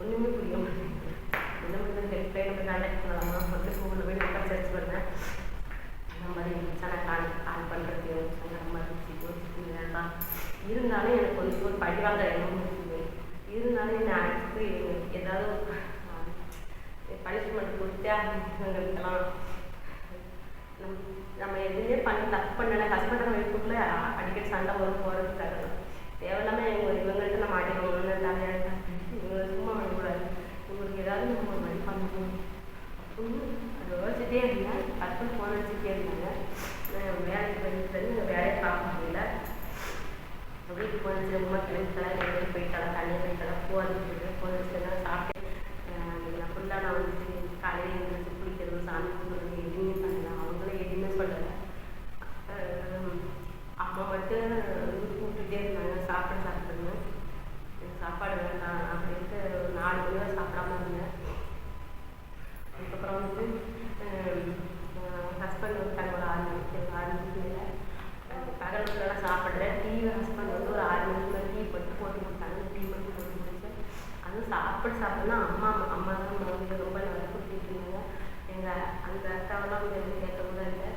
ஒன்றுமே புரிய மாட்டேங்குது. என்ன பண்ணுறது ஹெல்ப்லைன் நம்ம வந்து கூகுளில் போய் நம்ம சர்ச் பண்ணேன். அந்த மாதிரி இருந்துச்சா கால் கால் பண்ணுறது சங்கடமாக இருந்துச்சு இருந்தாலும் எனக்கு கொஞ்சம் ஒரு படிவாங்க எண்ணம் இருக்குது. இருந்தாலும் என்னை அடுத்து ஏதாவது பனிஷ்மெண்ட் கொடுத்தே இவங்களுக்கெல்லாம் நம் நம்ம எதுவுமே பண்ண தப்பு பண்ணலை. ஹஸ்பண்ட் நம்ம வீட்டுக்குள்ளே அடிக்கடி சண்டை வரும் போகிறதுக்காக தேவையில்லாமல் இவங்க இவங்கள்ட்ட நம்ம அடிக்கணும்னு தலையாட்ட இவங்க சும்மா வரக்கூடாது இவங்களுக்கு ஏதாவது நம்ம மாதிரி பண்ணணும் அப்படின்னு அதை யோசிச்சுட்டே இருந்தேன் ஹஸ்பண்ட் இருந்தாங்க வேலைக்கு போயிட்டு வேலையை பார்க்க முடியல. வீட்டுக்கு போன உமா கிளம்பிக்கலாம் வெளியே போயிட்டாலும் தனியாக போயிட்டாலும் ஃபோன் வச்சுட்டு ஃபோன் வச்சுட்டு சாப்பிட்டு ஃபுல்லாக நான் வந்துட்டு காலையில் எழுந்திரிச்சு குளிக்கிறது சாமி கும்பிட்றது எதுவுமே பண்ணல. அவங்களும் எதுவுமே சொல்லலை. அப்போ மட்டும் கூப்பிட்டுட்டே இருந்தாங்க சாப்பிட சாப்பிடுங்க சாப்பாடு வேண்டாம் அப்படின்ட்டு ஒரு நாலு மணி வரை சாப்பிடாம இருந்தேன் அதுக்கப்புறம் வந்து ஹஸ்பண்ட் வந்துட்டாங்க ஒரு ஆறு மணிக்கு ஒரு ஆறு மணிக்கு மேலே பகல் ஃபுல்லாக சாப்பிட்றேன் டீ ஹஸ்பண்ட் வந்து ஒரு ஆறு மணிக்கு மேலே டீ போட்டு போட்டு கொடுத்தாங்க டீ மட்டும் போட்டு குடிச்சேன் அப்படி சாப்பிட்டோம்னா அம்மா அம்மா தான் வந்து ரொம்ப நல்லா கொடுத்துட்டு இருந்தாங்க எங்கள் அந்த அக்காவெல்லாம் வந்து எதுவும் கேட்க கூட இல்லை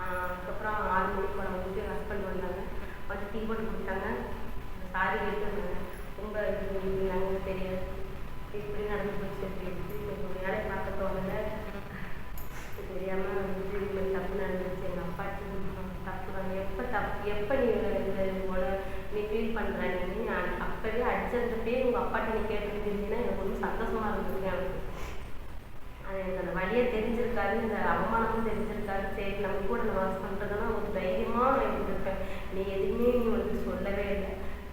அதுக்கப்புறம் ஆறு மணிக்கு போல வந்து ஹஸ்பண்ட் வந்தாங்க. வந்து டீ போட்டு கொடுத்தாங்க சாரி கேட்டு ரொம்ப இது நாங்கள் தெரியாது. இப்படி நடந்து போச்சு அப்படின்னு வேலை பார்க்க தோணல. தெரியாமல் வந்துட்டு இது மாதிரி தப்பு நடந்துச்சு. எங்கள் அப்பா தப்பு தான் எப்போ தப்பு எப்போ நீ இந்த போல நீ ஃபீல் பண்ணுற நீ அப்போவே பேர் உங்கள் அப்பாட்ட நீ கேட்டுருந்தீங்கன்னா எனக்கு ரொம்ப சந்தோஷமாக இருந்திருக்கு எனக்கு. அது எனக்கு அந்த வழியை தெரிஞ்சிருக்காரு இந்த அவமானமும் தெரிஞ்சிருக்காரு. சரி நம்ம கூட நம்ம வாஸ் பண்ணுறதுனா ஒரு தைரியமாக இருந்திருப்பேன் நீ எதுவுமே நீ வந்து சொல்லவே இல்லை.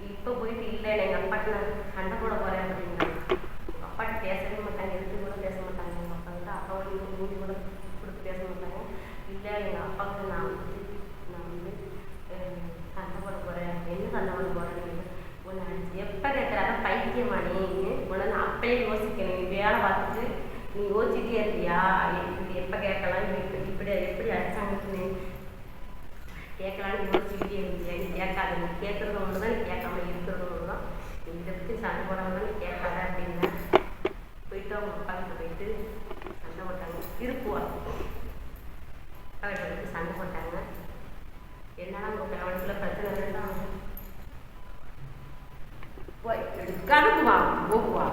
இப்போ போயிட்டு இல்லை எங்கள் அப்பாட்ட நான் சண்டை போட போகிறேன் அப்படின்னு எங்கள் அப்பாட்ட பேசவே மாட்டாங்க எதுக்கு கூட பேச மாட்டாங்க எங்கள் அப்பா வந்து அப்பாவோட மூஞ்சி கூட கொடுத்து பேச மாட்டாங்க இல்லை எங்கள் அப்பாவுக்கு நான் வந்து நான் வந்து சண்டை போட போகிறேன் என்ன சண்டை போட போகிறேன் உன்னை எப்போ கேட்குறாங்க பைத்தியமா நீ உன்னை நான் அப்பயே யோசிக்கணும் நீ வேலை பார்த்துட்டு நீ யோசிச்சுட்டே இருக்கியா இது எப்போ கேட்கலாம் இப்படி இப்படி எப்படி அடிச்சாங்கன்னு கேட்கலான்னு யோசிச்சுக்கிட்டே இருந்தியா நீ கேட்காத நீ கேட்குறது ஒன்று தான் கேட்காம இருக்கிறது ஒன்று தான் நீ பற்றி சண்டை போடாமல் கேட்காத அப்படின்னா போயிட்டு அவங்க அப்பா போயிட்டு சண்டை போட்டாங்க. இருக்குவா அப்பா கிட்ட போயிட்டு சண்டை போட்டாங்க. என்னன்னா உங்கள் கவனத்தில் பிரச்சனை வேண்டாம் கணக்குவா போகுவா?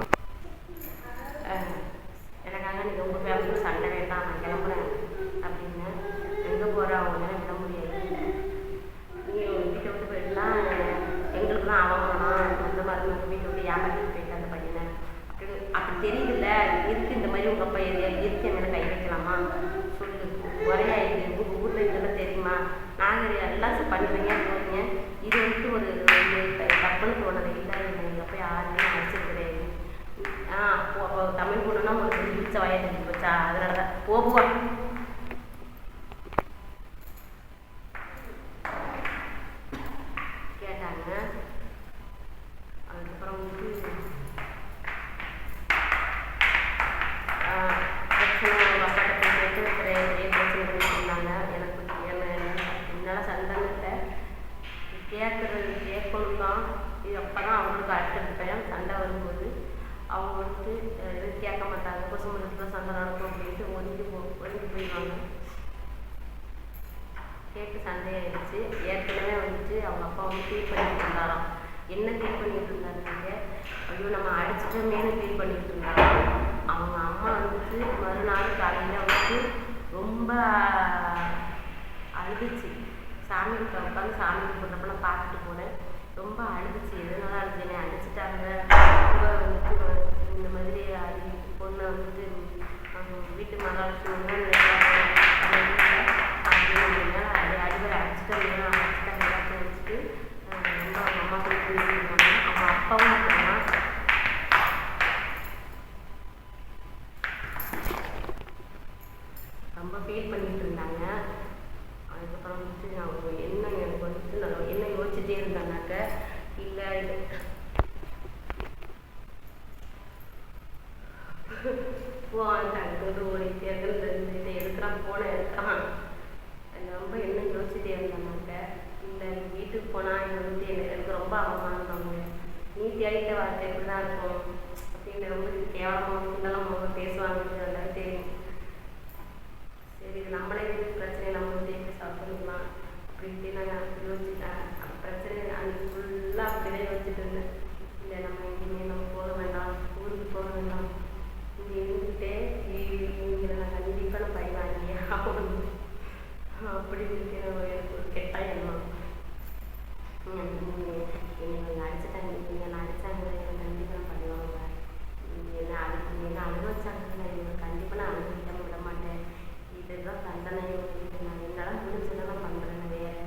கேட்ட வாழ்க்கை இப்படி தான் இருக்கும்? அப்படின்னு ரொம்ப கேவலமாக கிண்டலமாக பேசுவாங்க எல்லாம் தெரியும். சரி இது நம்மளே இது பிரச்சனை நம்ம வந்து எப்படி சால்வ் பண்ணிக்கலாம் அப்படின்ட்டு நான் யோசிச்சுட்டேன் அந்த பிரச்சனை அன்னைக்கு ஃபுல்லாக அப்படியே யோசிச்சுட்டு இருந்தேன் இல்லை நம்ம எங்கேயுமே நம்ம போக வேண்டாம் ஊருக்கு போக வேண்டாம் இங்கே இருந்துகிட்டே இவங்களை நான் கண்டிப்பாக நான் பை வாங்கியே ஆகணும் அப்படின்னு எனக்கு ஒரு கெட்ட எண்ணம் என்னை அடிச்சுட்டாங்க நீங்கள் அடிச்சாங்க என்னை கண்டிப்பாக நான் பண்ணுவாங்க என்ன அடி என்ன அழுக வச்சாங்க இவங்க கண்டிப்பாக நான் அழுகிட்ட விட மாட்டேன் இதுதான் தண்டனை இவங்களுக்கு நான் என்னால் முடிஞ்சதை நான் பண்ணுறேன் வேறு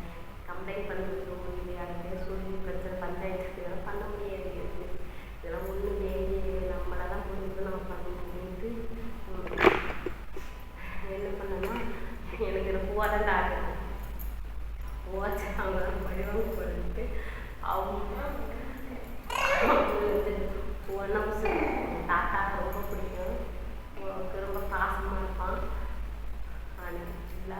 கம்ப்ளைண்ட் பண்ணுறதுக்கு முடியல யாருக்கே சொல்லி பிரச்சனை பஞ்சாயத்து இதெல்லாம் பண்ண முடியாது எனக்கு இதெல்லாம் ஒன்றுமே நம்மளால முடிஞ்சது நம்ம பண்ண முடியுது என்ன பண்ணேன்னா எனக்கு இந்த பூவா தான் தாக்குது பூவாச்சு அவங்க படிவாங்க போட்டு அவங்க ஒன்றா தாத்தா ரொம்ப பிடிக்கும் உனக்கு ரொம்ப பாசமாக இருப்பான் ஆனால் இல்லை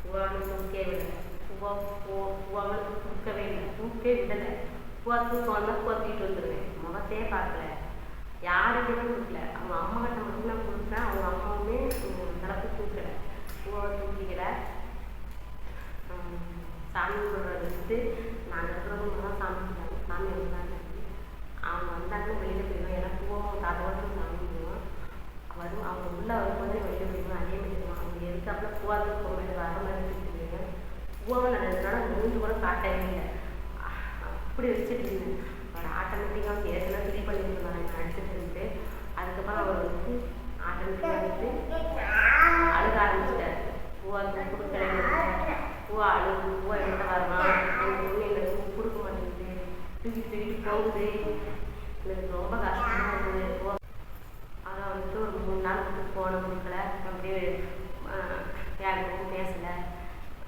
பூவானு தூக்கவே இல்லை பூவா பூ பூவானு தூக்கவே இல்லை தூக்கவே விடலை பூவா தூக்கம் வந்தால் பூவா தூக்கிட்டு வந்துடுவேன் முகத்தையே பார்க்கல யாருக்குமே கொடுக்கல அவங்க அம்மா கிட்ட மட்டும் நான் கொடுத்தேன் அவங்க அம்மாவுமே தளர்த்து தூக்கலை பூவை தூக்கிக்கல சாமி கும்பிட்றது வந்துட்டு நாங்கள் இருக்கிறவங்க தான் சாமி கும்பிடுவோம் சாமி வந்தாங்க அவங்க வந்தாங்கன்னா வெளியில் போயிடுவோம் ஏன்னா போவோம் தாத்தாவோட சாமி கும்பிடுவோம் வரும். அவங்க உள்ளே வரும்போது வெளியில் போயிடுவோம் அதே மாதிரி தான் அவங்க எதுக்காப்புல போகாத போகும்போது வர மாதிரி வச்சுருக்கீங்க போவோம் நினைச்சனால மூஞ்சி கூட காட்டவே இல்லை. அப்படி வச்சுட்டு இருந்தேன். அவர் ஆட்டோமேட்டிக்காக அவங்க ஏற்கனவே ஃபில் பண்ணிட்டு இருந்தாங்க அடிச்சுட்டு இருந்துட்டு. அதுக்கப்புறம் அவர் வந்து ஆட்டோமேட்டிக்காக வந்து அழுக ஆரம்பிச்சிட்டார். பூவா கொடுக்கல பூவா அழுகு பூவா என்கிட்ட வரலாம் எங்கள் பொண்ணு எங்களுக்கு கொடுக்க மாட்டேங்குது. தூக்கிட்டு தூக்கிட்டு போகுது. எனக்கு ரொம்ப கஷ்டமாக இருக்குது. பூவா அதான் வந்துட்டு ஒரு மூணு நாள் போன கொடுக்கல அப்படியே யாருக்கும் பேசலை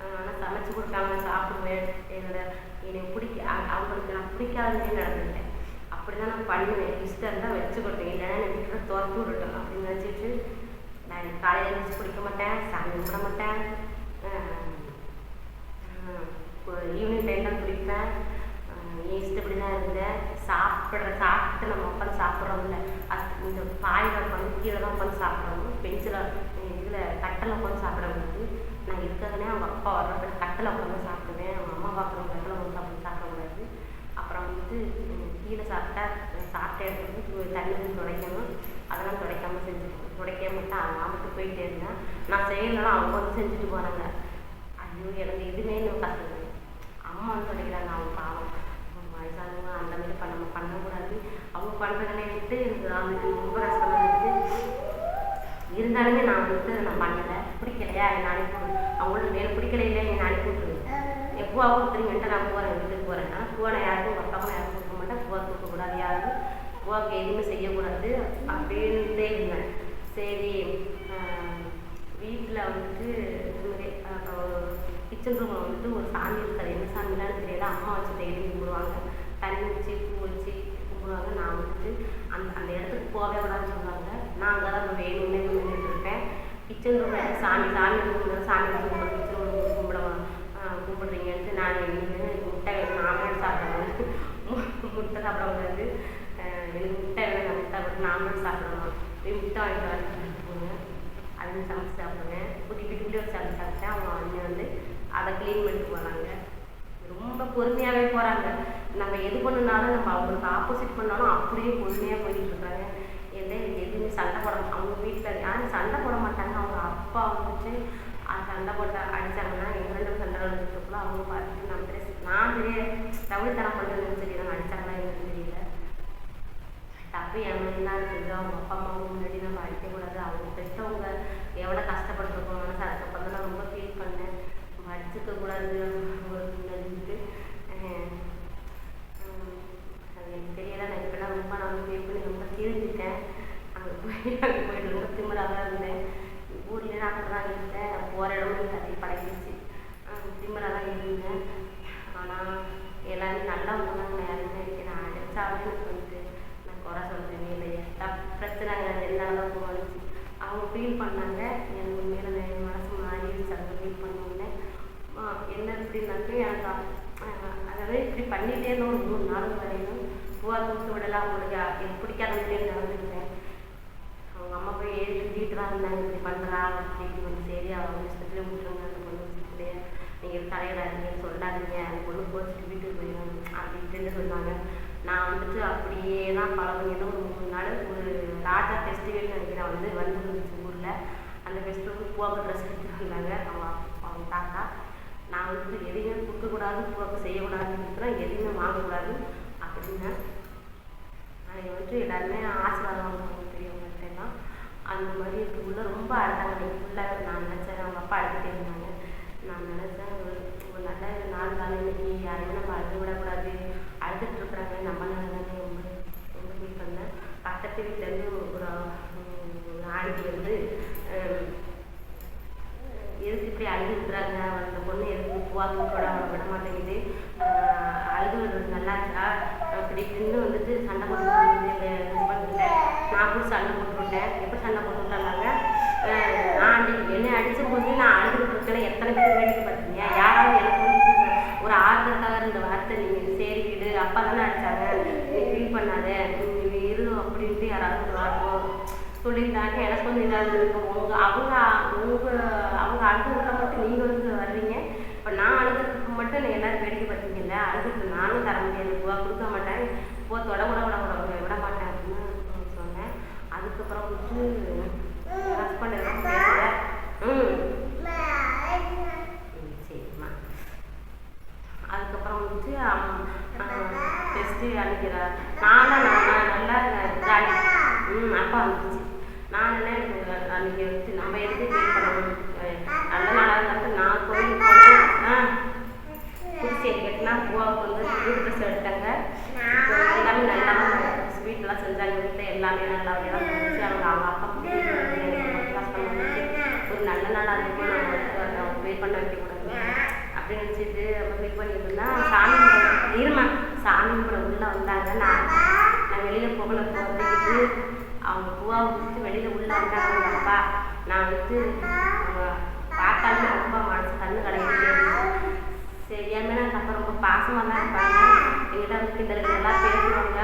ஆனால் சமைச்சு கொடுத்தாங்க சாப்பிடுவேன் என்னோட எனக்கு பிடிக்க அ- அவங்களுக்கு நான் பிடிக்காததே நடந்துட்டேன் அப்படி தான் நான் பண்ணுவேன் இஷ்டம் இருந்தால் வச்சுக்கிட்டேன் இல்லைன்னா நான் வீட்டில் துரத்து விடட்டும் அப்படின்னு நினச்சிட்டு நான் காலையில் எழுந்திரிச்சு குடிக்க மாட்டேன் சாமி கும்பிட மாட்டேன் ஈவினிங் டைம் தான் குடிப்பேன் என் இஷ்டப்படி தான் இருந்தேன் சாப்பிட்ற சாப்பிட்டு நம்ம உட்காந்து சாப்பிட்றோம்ல அது இந்த பாயில் உட்காந்து கீழே தான் உட்காந்து சாப்பிட்றோம் பெஞ்சில் இதில் கட்டில் உட்காந்து சாப்பிட்றவங்களுக்கு நான் இருக்கிறதுனே அவங்க அப்பா வர்றப்ப கட்டில் உட்காந்து சாப்பிடுவேன் அவங்க அம்மா பார்க்குறவங்க கட்டில் உட்காந்து சாப்பிட்டு சாப்பிடக்கூடாது அப்புறம் வந்து உம், சாப்பிட்டா சாப்பிட்ட இடத்துல தண்ணி துடைக்கணும். அதெல்லாம் துடைக்காம செஞ்சுட்டு துடைக்க மாட்டேன். அவங்க மட்டும் போயிட்டே இருந்தேன் நான் செய்யலைன்னா அவங்க வந்து செஞ்சுட்டு போகிறாங்க ஐயோ எனக்கு இதுவே இன்னும் கஷ்டம் அம்மா வந்து துடைக்கிறாங்க. அவங்க பாவம். அவங்க வயசானவங்க அந்த மாதிரி பண்ண பண்ணக்கூடாது. அவங்க பண்ணுறதுனே விட்டு எனக்கு அவங்களுக்கு ரொம்ப கஷ்டமாக இருந்துச்சு. இருந்தாலுமே நான் வந்து நான் பண்ணலை. பிடிக்கலையா? என்னை அனுப்பி அவங்களோட அவங்களுக்கு பிடிக்கலையில என்னை அனுப்பி விட்டுருவேன் எப்போ திரும்பிட்டு நான் போகிறேன் வீட்டுக்கு போகிறேன் ஆனால் பூவை யாருக்கும் எங்கள் அப்பாவும் யாருக்கும் கொடுக்க மாட்டேன் பூவை யாரும் போக எதுவுமே செய்யக்கூடாது. அப்படின்ட்டே இருந்தேன் சரி வீட்டில் வந்துட்டு கிச்சன் ரூமில் வந்துட்டு ஒரு சாமி இருக்காது. என்ன சாமிலாம் தெரியல அம்மா வச்சு டெய்லி கும்பிடுவாங்க. தண்ணி வச்சு பூ வச்சு கும்பிடுவாங்க. நான் வந்துட்டு அந்த அந்த இடத்துக்கு போகவே கூடாதுன்னு சொல்லுவாங்க. நான் அங்கே தான் வேணும்னே நின்றுட்டு இருப்பேன். கிச்சன் ரூமில் சாமி சாமி கும்பிடுறது சாமி கும்பிடுறது கிச்சன் ரூம் கும்பிடுவாங்க கும்பிடுறீங்கன்ட்டு நான் நின்று முட்டை வேணும் சாப்பிடுவேன் முட்டை சாப்பிடக்கூடாது வந்து எனக்கு முட்டை வேணும் முட்டை போட்டு நாமளும் சாப்பிடணும்? போய் முட்டை வாங்கிட்டு வர சொல்லிட்டு போங்க. சமைச்சு சாப்பிடுவேன் புதி வீட்டுக்குள்ளே ஒரு சமைச்சு சாப்பிட்டேன் அவங்க அண்ணன் வந்து அதை க்ளீன் பண்ணிட்டு போகிறாங்க ரொம்ப பொறுமையாகவே போகிறாங்க நம்ம எது பண்ணுனாலும் நம்ம அவங்களுக்கு ஆப்போசிட் பண்ணாலும் அப்படியே பொறுமையாக போயிட்டு இருக்காங்க. எந்த எதுவுமே சண்டை போட அவங்க வீட்டில் யாரும் சண்டை போட மாட்டாங்க. அவங்க அப்பா வந்துட்டு அது சண்டை போட்டு அடித்தாங்கன்னா எங்கள் ரெண்டு சண்டை வந்துட்டுக்குள்ள அவங்க பார்த்துட்டு நான் பெரிய நான் பெரிய தவிழ்த்தனம் பண்ணுறதுன்னு சொல்லி தான் அடித்தாங்க தப்பு என்ன மேலே இருக்குது அவங்க அப்பா அம்மாவும் முன்னாடி நம்ம அடிக்கக்கூடாது அவங்க பெற்றவங்க எவ்வளோ கஷ்டப்பட்டுருக்கோம் மனசு. அதுக்கப்புறம் தான் நான் ரொம்ப ஃபீல் பண்ணேன். நம்ம அடிச்சுக்க கூடாது அப்படின்ட்டு அது எனக்கு தெரியல. நான் இப்போலாம் ரொம்ப நான் ஃபீல் பண்ணி ரொம்ப தீர்ந்துட்டேன் அங்கே போய் அங்கே போயிட்டு ரொம்ப திமிராக தான் இருந்தேன். ஊர்லேயே நான் அப்படி தான் இருந்தேன். போகிற இடமும் கட்டி பழகிடுச்சு. திமிராக தான் இருந்தேன். ஆனால் எல்லாமே நல்லா உணர்ந்தாங்க நான் இருந்தேன் நான் அடித்தாலும் எனக்கு குறை சொல்கிறீங்க இல்லை தப் பிரச்சனை எல்லா அளவுக்கு வந்துச்சு அவங்க ஃபீல் பண்ணாங்க. எனக்கு உண்மையில என் மனசு மாறிடுச்சு அவங்க ஃபீல் பண்ணோன்னே என்ன இப்படின்னாக்க எனக்கு அதாவது இப்படி பண்ணிகிட்டே இருந்தோம். ஒரு மூணு நாள் வரையும் பூவா தூத்து விடலாம் அவங்களுக்கு எனக்கு பிடிக்காத முடியும் நடந்துருந்தேன் அவங்க அம்மா போய் ஏறி திட்டிட்டு தான் இருந்தாங்க. இப்படி பண்ணுறா அப்படி வந்து சரி அவங்க இஷ்டத்துலேயே விட்டுருங்க அந்த பொண்ணு நீங்கள் தலையிடாதீங்க சொல்லாதீங்க. அந்த பொண்ணு போச்சுட்டு வீட்டுக்கு போயிடும். அப்படின்ட்டு சொன்னாங்க நான் வந்துட்டு அப்படியே தான் பழகினது ஒரு மூணு நாள் ஒரு ராஜா ஃபெஸ்டிவல் நினைக்கிறேன். வந்து வந்துருந்துச்சு ஊரில். அந்த ஃபெஸ்டிவலுக்கு பூவாக்கு ட்ரெஸ் எடுத்துட்டு வந்தாங்க. அவங்க அவங்க தாத்தா. நான் வந்துட்டு எதையுமே கொடுக்கக்கூடாது பூவாக்கு செய்யக்கூடாதுன்னு எதையுமே வாங்கக்கூடாது. அப்படின்னு அதை வந்துட்டு எல்லாருமே ஆசீர்வாதம் வாங்குவாங்க பெரியவங்கள்ட்ட அந்த மாதிரி இருக்குள்ள ரொம்ப அழுதாங்க ஃபுல்லாக நான் நினச்சேன். அவங்க அப்பா அழுதுகிட்டே இருந்தாங்க. நான் நினச்சேன் ஒரு ஒரு நல்ல நாள் தானே. இன்னைக்கு யாரையும் நம்ம அழுது விடக்கூடாது. அழுதுட்டு இருக்கிறாங்க. நம்ம தானே ரொம்ப ரொம்ப ஃபீல் பண்ணேன் பக்கத்து வீட்டிலேருந்து ஒரு ஒரு ஆண்டி வந்து எதுக்கு இப்படி அழுது இருக்கிறாங்க அந்த பொண்ணு எதுக்கு போவாங்க கூட அவனை விட மாட்டேங்குது. அழுது நல்லா இருக்கா? அப்படி இப்படின்னு வந்துட்டு சண்டை போட்டு எங்கள் ஹஸ்பண்ட் நான் கூட சண்டை போட்டு விட்டேன் எப்படி சண்டை போட்டு நான் என்னை அடித்த போது நான் அழுதுகிட்டு இருக்கல எத்தனை பேர் வேடிக்கை பார்த்தீங்க யாராவது எனக்கு ஒரு ஆறுதலுக்காக ரெண்டு வார்த்தை நீங்கள் சரி விடு அப்பா தானே அடிச்சாங்க நீ ஃபீல் பண்ணாத. நீ இரு அப்படின்ட்டு யாராவது வார்த்தை சொல்லியிருந்தாங்க. எனக்கு வந்து இதாக இருந்திருக்கும் உங்க அவங்க உங்க அவங்க அழுதுகிட்ட மட்டும் நீங்கள் வந்து வர்றீங்க. இப்போ நான் அழுதுறதுக்கு மட்டும் நீ எல்லாரும் வேடிக்கை பார்த்தீங்கல்ல அழுதுக்கு நானும் தர முடியாது. பூவா கொடுக்க மாட்டேன் பூவா தொட விட விட விட விட மாட்டேன் அப்படின்னு சொன்னேன். அதுக்கப்புறம் வந்து ஹஸ்பண்ட் எல்லாம் ம், சரிம்மா அதுக்கப்புறம் வந்துட்டு டெஸ்ட்டு அனுப்பிக்கிறார் நானும் நான் நல்லா ஜாலி ம் அப்பா வந்துச்சு நான் என்ன எனக்கு அன்னைக்கு வச்சு நம்ம எதுக்கு ஃபீல் பண்ணணும்? நல்ல நாளாக இருந்தாலும் நான் கோயில் போனேன். ஆ. குடிசையை கட்டினா பூவாவுக்கு வந்து புது ட்ரெஸ் எடுத்தாங்க. எல்லாமே நல்லா ஸ்வீட்லாம் செஞ்சாங்க. வீட்டில் எல்லாமே நல்லா இருந்துச்சு. அவங்க அவங்க அப்பா ஒரு நல்ல நாளாக இருக்கும் நம்ம வெயிட் பண்ண வைக்கக்கூடாது அப்படின்னு நினச்சிட்டு வெயிட் பண்ணிட்டு இருந்தா சாமி இருமா? சாமி கும்பிட உள்ளே வந்தாங்க. நான் நான் வெளியில் போகல. போகிறதுக்கு அவங்க பூவா விட்டு வெளியில் உள்ளே வந்தாங்க. அவங்க அப்பா நான் வந்துட்டு அவங்க பார்த்தாலுமே ரொம்ப மனசு கண்ணு இருந்துச்சு சரி மேலே எனக்கு அப்போ ரொம்ப பாசமாக தான் இருப்பாங்க. எங்கிட்ட வந்து கிண்டல் கிண்டலாக பேசுவாங்க.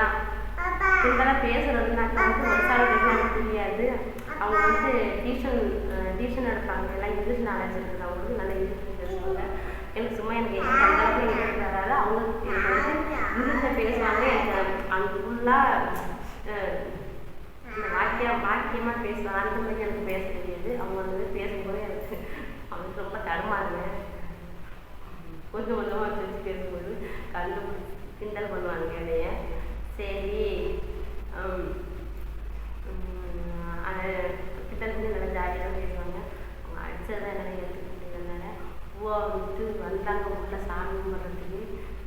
கிண்டலாக பேசுறதுனாக்க வந்து ஒரு சாரி எனக்கு தெரியாது அவங்க வந்து டியூஷன் டியூஷன் எடுப்பாங்க. எல்லாம் இங்கிலீஷ் நாலேஜ் இருக்குது அவங்களுக்கு நல்லா இங்கிலீஷ் பேசுவாங்க. எனக்கு சும்மா எனக்கு எந்த அவங்க எனக்கு பேசுவாங்க எனக்கு அந்த ஃபுல்லாக வாக்கியம் வாக்கியமாக பேசுவாங்க. அந்த மாதிரி எனக்கு பேச தெரியாது. அவங்க வந்து பேசும்போது எனக்கு அவங்க ரொம்ப தடுமாறுவேன் கொஞ்சம் கொஞ்சமாக வச்சு பேசும்போது கண்டு கிண்டல் பண்ணுவாங்க என்னைய. சரி ஹம், ஹம், நல்லா ஜாலியாக தான் பேசுவாங்க. அவங்க அடிச்சதை என்னால் பூவாவை வந்துட்டு வந்தாங்க உள்ள சாமி கும்பிட்றதுக்கு.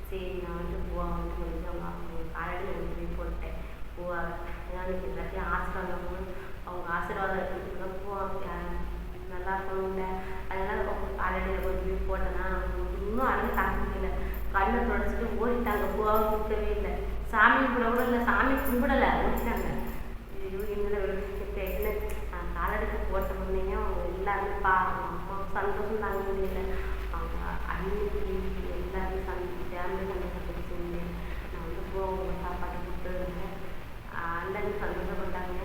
சரி நான் வந்து பூவா வந்து வந்து அவங்க அவங்க காலையில் வந்து போய் போட்டேன். பூவா எனக்கு எல்லாத்தையும் ஆசீர்வாதம் அவங்க ஆசீர்வாதம் இருக்கிறதுக்கு பூவா நல்லா இருக்கணும்ல அதனால அவங்க காலையில் கொண்டு போய் போட்டேன்னா அவங்க இன்னும் அழகு தாங்க முடியல கண்ணை தொடச்சிட்டு ஓடிட்டாங்க. பூவாவை கூப்பிடவே இல்லை. சாமி கும்பிட கூட இல்லை. சாமி கும்பிடலை ஓடிட்டாங்க ஐயோ என்னோட இப்போ என்ன நான் காலடிக்கு போட்ட முன்னையே அவங்க எல்லாருமே பா அம்மா சந்தோஷம் தாங்க முடியல அவங்க அன்னைக்கு எல்லாருமே சந்தி ஃபேமிலி சந்தோஷப்பட்டு நான் வந்து போவோம் சாப்பாடு கொடுத்துருந்தேன் அண்ணன் சந்தோஷப்பட்டாங்க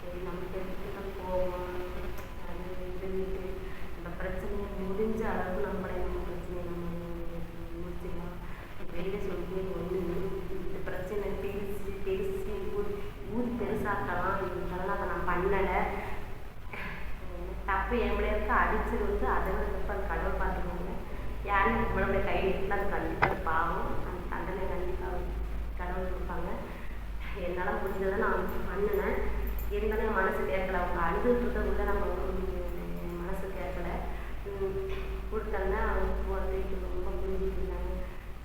சரி நம்ம தெரிஞ்சுட்டு போவோம் அது இதுன்ட்டு இந்த பிரச்சனையை முடிஞ்ச அளவுக்கு நம்மளே நம்ம பிரச்சனையை நம்ம முடிச்சுக்கலாம் வெளியில் சொல்லி ஒன்று இந்த பிரச்சனை பேசி பேசி ஊர் ஊர் பெருசாக்கலாம் இதெல்லாம் அதை நான் பண்ணலை தப்பு என் பிள்ளைகளுக்கு அடிச்சது வந்து அதை விட தப்பு அது கடவுள் பார்த்துக்கோங்க யாரும் நம்மளுடைய கை எடுத்து அது கண்டிப்பாக பாவம் அந்த தண்டனை கண்டிப்பாக கடவுள் கொடுப்பாங்க என்னால் முடிஞ்சதை நான் வந்து பண்ணினேன் இருந்தாலும் என் மனசு கேட்கல அவங்க அழுதுட்டு இருக்கக்குள்ள நம்ம வந்து என் மனசு கேட்கல உம் கொடுத்தோன்னா அவங்க வந்து ரொம்ப புரிஞ்சுட்டு இருந்தாங்க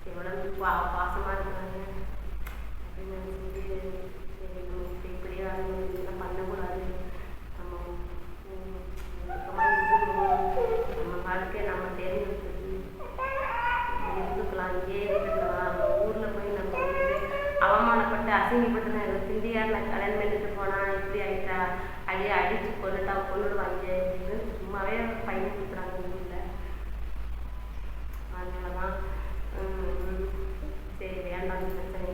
எவ்வளோ பா பாசமாக இருக்கிறாங்க அப்படின்னு நினச்சிட்டு சரி நம்ம இப்படி இப்படியே இதெல்லாம் பண்ணக்கூடாது நம்ம உம், சுத்தமா இருக்கணும் நம்ம வாழ்க்கையை நம்ம தேர்ந்தெடுத்து இருந்துக்கலாம் இங்கேயே இருந்துக்கலாம் ஊரில் போய் நம்ம வந்து அவமானப்பட்டு அசிங்கப்பட்டு நான் எனக்கு திண்டியார் நான் கல்யாணம் பண்ணிட்டு போனா இப்படி ஆயிட்டா அடியே அடிச்சு கொண்டுட்டா கொண்டுடுவாங்க அப்படின்னு சும்மாவே பையன் கொடுக்குறாங்க ஊரில் அதனால தான் சரி வேண்டாம் இந்த பிரச்சனை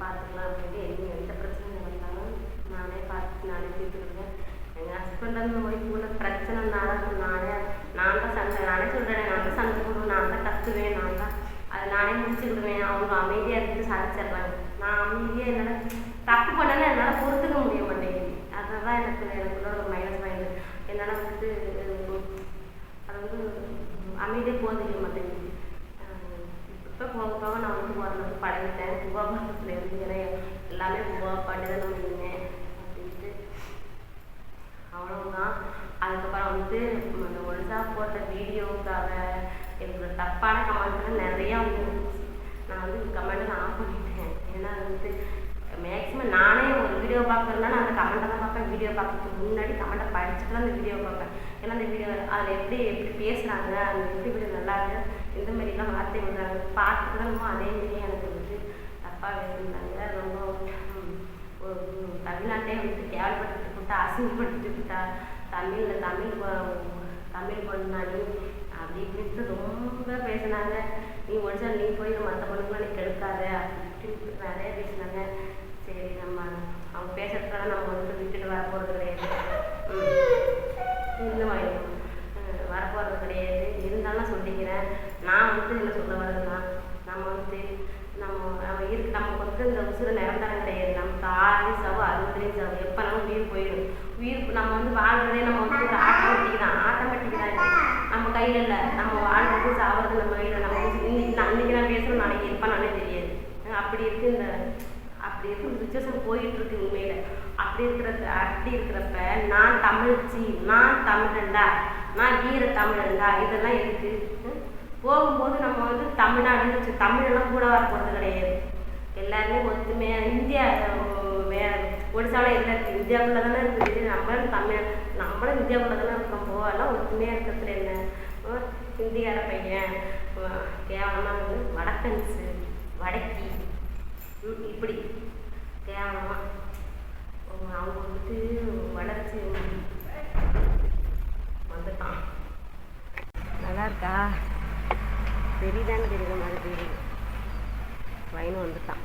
பார்த்துக்கலாம் அப்படின்ட்டு எந்த எந்த பிரச்சனையும் வந்தாலும் நானே பார்த்து நானே தீர்த்துக்கிடுவேன் எங்கள் ஹஸ்பண்ட் அந்த ஒய்ஃபுக்குள்ள பிரச்சனைனால நானே நான் தான் சண்டை நானே சொல்கிறேன் நான் தான் சண்டை போடுவேன் நான் தான் கத்துவேன் நான் தான் அதை நானே முடிச்சுக்கிடுவேன் அவங்க அமைதியாக இருந்து சாதிச்சிடுறாங்க நான் அமைதியாக என்னால் தப்பு பண்ணல என்னால் பொறுத்துக்க முடிய மாட்டேங்குது அதுதான் எனக்கு எனக்குள்ள ஒரு மைனஸ் பாயிண்ட் என்னால் வந்துட்டு அது வந்து அமைதியாக போதிக்க மாட்டேங்குது இப்போ போக போக நான் வந்து ஓரளவுக்கு பழகிட்டேன். உபவாசத்தில் இருந்து நிறைய எல்லாமே உபா பாட்டு தான் நான் அப்படின்ட்டு. அவ்வளவுதான். அதுக்கப்புறம் வந்து அந்த ஒழுசா போட்ட வீடியோவுக்காக எனக்கு தப்பான கமெண்ட்லாம் நிறையா வந்துருந்துச்சு நான் வந்து கமெண்ட் ஆஃப் பண்ணிட்டேன். ஏன்னா அது வந்து மேக்ஸிமம் நானே ஒரு வீடியோ பார்க்குறேன்னா நான் அந்த கமெண்ட்டை தான் பார்ப்பேன். வீடியோ பார்க்கறதுக்கு முன்னாடி கமெண்ட்டை படிச்சுட்டு தான் அந்த வீடியோ பார்ப்பேன். ஏன்னா அந்த வீடியோ அதில் எப்படி எப்படி பேசுகிறாங்க அந்த எப்படி இப்படி நல்லா இருக்கு இந்த மாதிரிலாம் வார்த்தை விடுறாங்க பார்த்துட்டு ரொம்ப அதே மாரி எனக்கு வந்து தப்பாக இருந்தாங்க ரொம்ப தமிழ்நாட்டே வந்து கேவலப்படுத்திட்டு விட்டா அசிங்கப்படுத்திட்டு விட்டா தமிழில் தமிழ் தமிழ் தமிழ் பொண்ணாடி அப்படி இப்படின்ட்டு ரொம்ப பேசினாங்க. நீ ஒழிச்சா நீ போய் மற்ற பொண்ணுங்களை நீ கெடுக்காத அப்படி நிறைய பேசினாங்க. சரி நம்ம அவங்க பேசுறதுக்காக நம்ம வந்து விட்டுட்டு வர போகிறது கிடையாது. ம். வரப்போகிறது கிடையாது. இருந்தாலும் சொல்லிக்கிறேன். நான் வந்து என்ன சொல்ல வரதுதான் நம்ம வந்து நம்ம நம்ம இருக்கு நமக்கு வந்து இந்த உசுறு நிரந்தரம் கிடையாது. நமக்கு ஆறு சவு அறுபதுலேயும் சவு எப்போனாலும் உயிர் போயிடும். உயிர் நம்ம வந்து வாழ்றதே நம்ம வந்து ஒரு ஆட்டோமேட்டிக் தான் ஆட்டோமேட்டிக் தான் நம்ம கையில் இல்லை நம்ம வாழ்றது சாவது நம்ம கையில் நம்ம இன்னைக்கு நான் அன்னைக்கு நான் பேசுகிறேன் நாளைக்கு இருப்பானே தெரியாது. அப்படி இருக்கு இந்த அப்படி இருக்கு சுச்சுவேஷன் போயிட்டு இருக்கு உண்மையில. அப்படி இருக்கிறது அப்படி இருக்கிறப்ப நான் தமிழ்ச்சி நான் தமிழன்டா நான் வீர தமிழன்டா இதெல்லாம் எதுக்கு? போகும்போது நம்ம வந்து தமிழ்நாடுன்னு வச்சு தமிழெல்லாம் கூட வர போகிறது கிடையாது. எல்லாருமே ஒத்துமையா இந்தியா அஹ், வே ஒடிசாவில் இல்லை இந்தியாவுக்குள்ள தானே இருக்குது. நம்மளும் தமிழ் நம்மளும் இந்தியாவுக்குள்ள தானே இருக்கோம். போகலாம் ஒத்துமையாக இருக்கிறதுல என்ன? அஹ், ஹிந்திக்கார பையன் கேவலமாக வந்து வடக்கன்ஸு வடக்கி. இப்படி. கேவலமாக அவங்க வந்துட்டு வளர்ச்சி வந்துட்டான். நல்லா இருக்கா தெரியுதான்னு தெரியல மாதிரி தெரியுது வயனு வந்துட்டான்.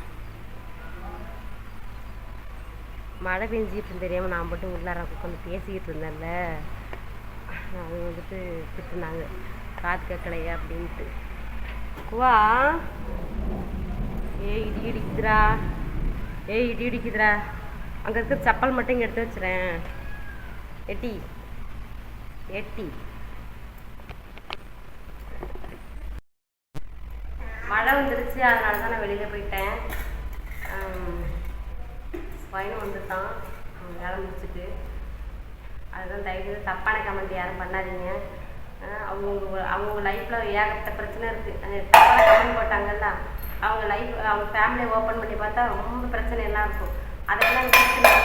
மழை பெஞ்சிட்டு தெரியாமல் நான் மட்டும் உள்ளார உட்காந்து பேசிக்கிட்டு இருந்தேன்ல. அது வந்துட்டு திட்டுனாங்க. காத்து கேட்கலையா அப்படின்ட்டு. குவா? ஏ இடி இடிக்குதுடா. ஏ இடி இடிக்குதுரா அங்கே இருக்கிற செப்பல் மட்டும் இங்கே எடுத்து வச்சுறேன். எட்டி. எட்டி. மழை வந்துருச்சு அதனால தான் நான் வெளியில் போயிட்டேன். பையனும் வந்துட்டான். வேலை முடிச்சுட்டு. அதுதான் தயவுசெய்து தப்பான கமெண்ட் யாரும் பண்ணாதீங்க. அவங்கவுங்க அவங்க அவங்க லைஃப்பில் ஏகப்பட்ட பிரச்சனை இருக்குது தப்பான கமெண்ட் போட்டாங்கல்ல. அவங்க லைஃப் அவங்க ஃபேமிலியை ஓப்பன் பண்ணி பார்த்தா ரொம்ப பிரச்சனை எல்லாம் இருக்கும். அதெல்லாம்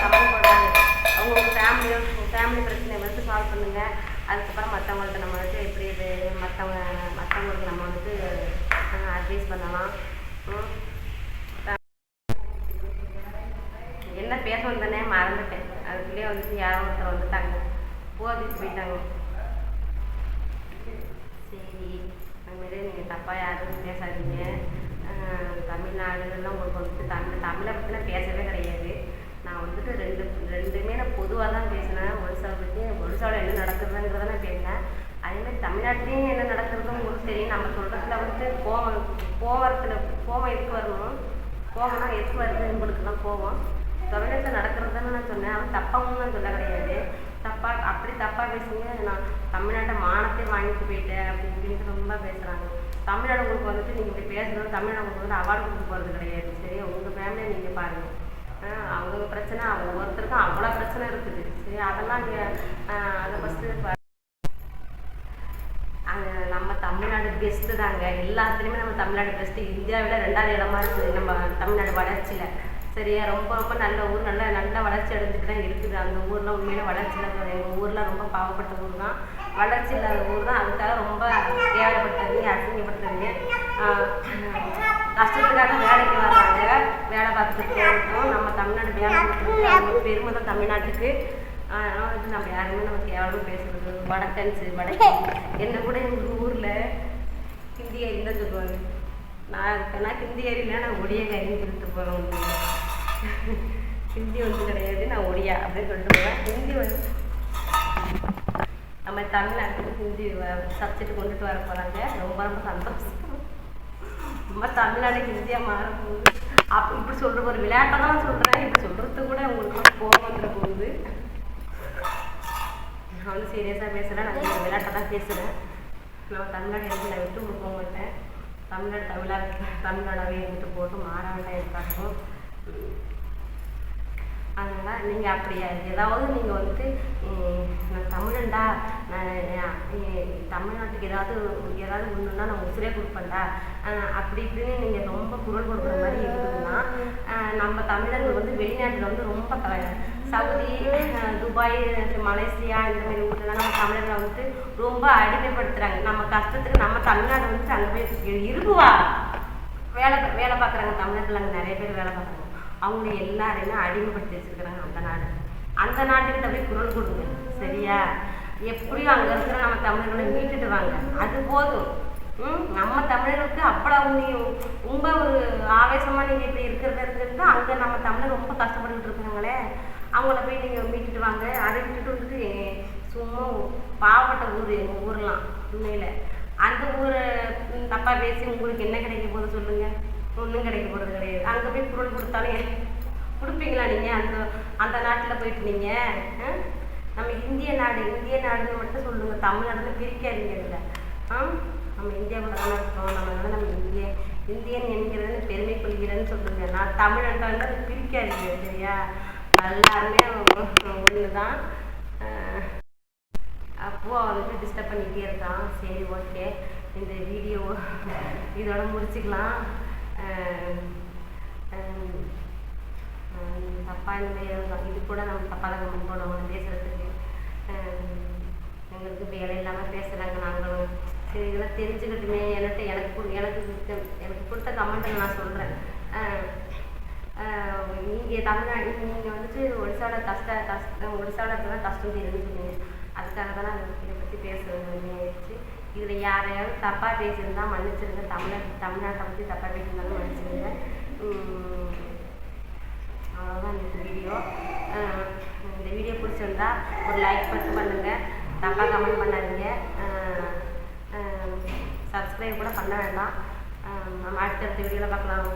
கமெண்ட் போடுறாங்க. அவங்கவுங்க ஃபேமிலியோ ஃபேமிலி பிரச்சனையை வந்து சால்வ் பண்ணுங்கள் அதுக்கப்புறம் மற்றவங்கள்ட்ட நம்ம வந்து எப்படி இது மற்றவங்க மற்றவங்களுக்கு நம்ம வந்து அட்வைஸ் பண்ணலாம். என்ன பேச வந்தேனே மறந்துட்டேன். அதுக்குள்ளேயே வந்துட்டு யாரோ ஒருத்தர் வந்துட்டாங்க. போதிட்டு போயிட்டாங்க. சரி அதுமாரி நீங்கள் தப்பாக யாரும் பேசாதீங்க. தமிழ்நாடுலாம் உங்களுக்கு வந்துட்டு தமிழ் தமிழை பற்றிலாம் பேசவே கிடையாது. வந்துட்டு ரெண்டு ரெண்டுமே நான் பொதுவாக தான் பேசினேன் ஒடிசாவை பற்றி ஒடிசாவில் என்ன நடக்குதுங்கிறத நான் பேசினேன் அதேமாதிரி தமிழ்நாட்டிலையும் என்ன நடக்குதுன்னு உங்களுக்கு தெரியும் நம்ம சொல்கிறதுல வந்துட்டு கோவம் கோவத்தில் கோவம் எதுக்கு வரணும்? கோவம்னா எதுக்கு வருது? உங்களுக்குலாம் கோவம். தமிழ்நாட்டில் நடக்கிறது தானே நான் சொன்னேன். அவன் தப்பாகவும் நான் சொல்ல கிடையாது. தப்பாக அப்படி தப்பாக பேசுங்க நான் தமிழ்நாட்டை மானத்தை வாங்கிட்டு போயிட்டேன் அப்படி இப்படின்ட்டு ரொம்ப பேசுகிறாங்க தமிழ்நாடு உங்களுக்கு வந்துட்டு நீங்கள் இப்படி பேசுகிறது தமிழ்நாடு உங்களுக்கு வந்து அவார்டு கொடுக்க போகிறது கிடையாது. சரி உங்கள் ஃபேமிலியை நீங்கள் பாருங்கள் அவங்க பிரச்சனை அவங்க ஒருத்தருக்கும் அவ்வளோ பிரச்சனை இருக்குது. சரி அதெல்லாம் நீங்கள் அதை ஃபஸ்ட்டு அங்க நம்ம தமிழ்நாடு பெஸ்ட்டு தாங்க. எல்லாத்துலேயுமே நம்ம தமிழ்நாடு பெஸ்ட்டு இந்தியாவில் ரெண்டாவது இடமா இருக்குது. நம்ம தமிழ்நாடு வளர்ச்சியில். சரியா? ரொம்ப ரொம்ப நல்ல ஊர் நல்ல நல்ல வளர்ச்சி அடைஞ்சிட்டு தான் இருக்குது. அந்த ஊரில் உண்மையில வளர்ச்சி இல்லாத எங்கள் ஊரில் ரொம்ப பாவப்பட்ட ஊர் தான். வளர்ச்சி இல்லாத ஊர் தான். அதுக்காக ரொம்ப கேவலப்படுத்துறீங்க அசிங்கப்படுத்துறீங்க கஷ்டத்துக்காக வேலைக்கு வர்றாங்க வேலை பார்த்துட்டு போகட்டும். நம்ம தமிழ்நாடு வேலை பெருமை தான் தமிழ்நாட்டுக்கு. அதனால் வந்து நம்ம யாருமே நம்ம கேவலமாக பேசுறது வடக்கன்ஸு வடக்கு. என்ன கூட எங்கள் ஊரில் ஹிந்தி ஏரி தான் சொல்லுவாங்க. நான் நான் ஹிந்தி ஏரியில் நான் ஒடியை கறின்னு சொல்லிட்டு போகிறேன் ஹிந்தி வந்து கிடையாது நான் ஒடியா அப்படின்னு சொல்லிட்டு போவேன். ஹிந்தி வந்து நம்ம தமிழ்நாட்டுக்கு ஹிந்தி சப்ஜெக்ட் கொண்டுட்டு வர போகிறாங்க ரொம்ப ரொம்ப சந்தோஷம். சும்மா தமிழ்நாடு ஹிந்தியாக மாற போகுது அப்போ இப்படி சொல்கிற ஒரு விளையாட்டை தான் சொல்கிறேன் இப்படி சொல்கிறது கூட உங்களுக்கு கோபம் வந்துட போகுது. நான் வந்து சீரியஸாக பேசுகிறேன் நான் ஒரு விளையாட்டை தான் பேசுகிறேன் நம்ம தமிழ்நாடு எனக்கு நான் விட்டு கொடுக்க மாட்டேன். தமிழ்நாடு தமிழாக தமிழ்நாடாகவே இருந்துட்டு போட்டு மாற இருக்காங்க. அதனால் நீங்கள் அப்படியா ஏதாவது நீங்கள் வந்துட்டு நான் தமிழன்டா நான் தமிழ்நாட்டுக்கு ஏதாவது ஏதாவது ஒன்றுனா நான் உசிரே கொடுப்பேன்டா. அப்படி இப்படின்னு நீங்கள் ரொம்ப குரல் கொடுக்குற மாதிரி இருந்ததுன்னா நம்ம தமிழர்கள் வந்து வெளிநாட்டில் வந்து ரொம்ப க- சவுதி துபாய் மலேசியா இந்த மாதிரி ஊர்லலாம் நம்ம தமிழர்களை வந்துட்டு ரொம்ப அடிமைப்படுத்துகிறாங்க நம்ம கஷ்டத்துக்கு நம்ம தமிழ்நாடு வந்துட்டு அங்கே போய் இருக்குவா வேலை வேலை பார்க்குறாங்க தமிழர்கள் அங்கே நிறைய பேர் வேலை பார்க்குறாங்க. அவங்கள எல்லாரையுமே அடிமைப்படுத்தி வச்சிருக்கிறாங்க அந்த நாடு. அந்த நாட்டுக்கிட்ட போய் குரல் கொடுங்க. சரியா? எப்படியும் அங்கே இருக்கிற நம்ம தமிழர்களை மீட்டுட்டு வாங்க? அது போதும். ம்? நம்ம தமிழர்களுக்கு அவ்வளவு நீ ரொம்ப ஒரு ஆவேசமாக நீங்கள் இப்படி இருக்கிறத இருக்கிறது அங்கே நம்ம தமிழர் ரொம்ப கஷ்டப்பட்டுட்டு இருக்கிறாங்களே அவங்கள போய் நீங்கள் மீட்டுட்டு வாங்க. அதை விட்டுட்டு வந்துட்டு சும்மா பாவப்பட்ட ஊர் எங்கள் ஊர்லாம் உண்மையில். அந்த ஊரை தப்பாக பேசி உங்களுக்கு என்ன கிடைக்க போகுது சொல்லுங்கள் ஒன்றும் கிடைக்க போகிறது கிடையாது. அங்கே போய் குரல் கொடுத்தாலும் கொடுப்பீங்களா நீங்கள் அந்த அந்த நாட்டில் போயிட்டு நீங்கள் நம்ம இந்திய நாடு இந்திய நாடுன்னு மட்டும் சொல்லுங்கள் தமிழ்நாடுன்னு பிரிக்காதீங்க இதில். ஆ? நம்ம இந்தியாவில் தானே இருக்கோம். நம்ம அதனால நம்ம இந்திய இந்தியன் என்கிறது பெருமை கொள்கிறேன்னு சொல்லுங்க. நான் தமிழன்றது அது பிரிக்காதீங்க சரியா? எல்லாருமே ஒன்று தான் அப்போ வந்துட்டு டிஸ்டர்ப் பண்ணிகிட்டே இருக்கான். சரி ஓகே இந்த வீடியோ இதோட முடிச்சுக்கலாம். தப்பாக தப்பா இந்த மாதிரி இது கூட நம்ம தப்பாக தான் கமெண்ட் பண்ணுவோம் பேசுகிறதுக்கு எங்களுக்கு வேலை இல்லாமல் பேசுகிறாங்க நாங்களும். சரி இதெல்லாம் தெரிஞ்சுக்கிட்டுமே என்கிட்ட எனக்கு எனக்கு கொடுத்த- எனக்கு கொடுத்த கமெண்ட்டை நான் சொல்கிறேன் நீங்கள் தமிழ்நாடு நீங்கள் வந்துட்டு ஒடிசாவோட கஷ்ட கஷ்டம் ஒடிசாவோட இருக்கிற கஷ்டம் தெரிஞ்சுக்கணும். அதுக்காக தான் நான் இதை பற்றி பேசுகிறேன் ஆயிடுச்சு இதில் யாரையாவது தப்பாக பேசியிருந்தால் மன்னிச்சிருங்க. தமிழர் தமிழ்நாட்டை பற்றி தப்பாக பேசியிருந்தாலும் மன்னிச்சிருங்க. அவ்வளோதான் இந்த வீடியோ. இந்த வீடியோ பிடிச்சிருந்தா ஒரு லைக் மட்டும் பண்ணுங்கள் தப்பாக கமெண்ட் பண்ணாதீங்க. சப்ஸ்கிரைப் கூட பண்ண வேண்டாம். நம்ம அடுத்தடுத்த வீடியோவில் பார்க்கலாம்.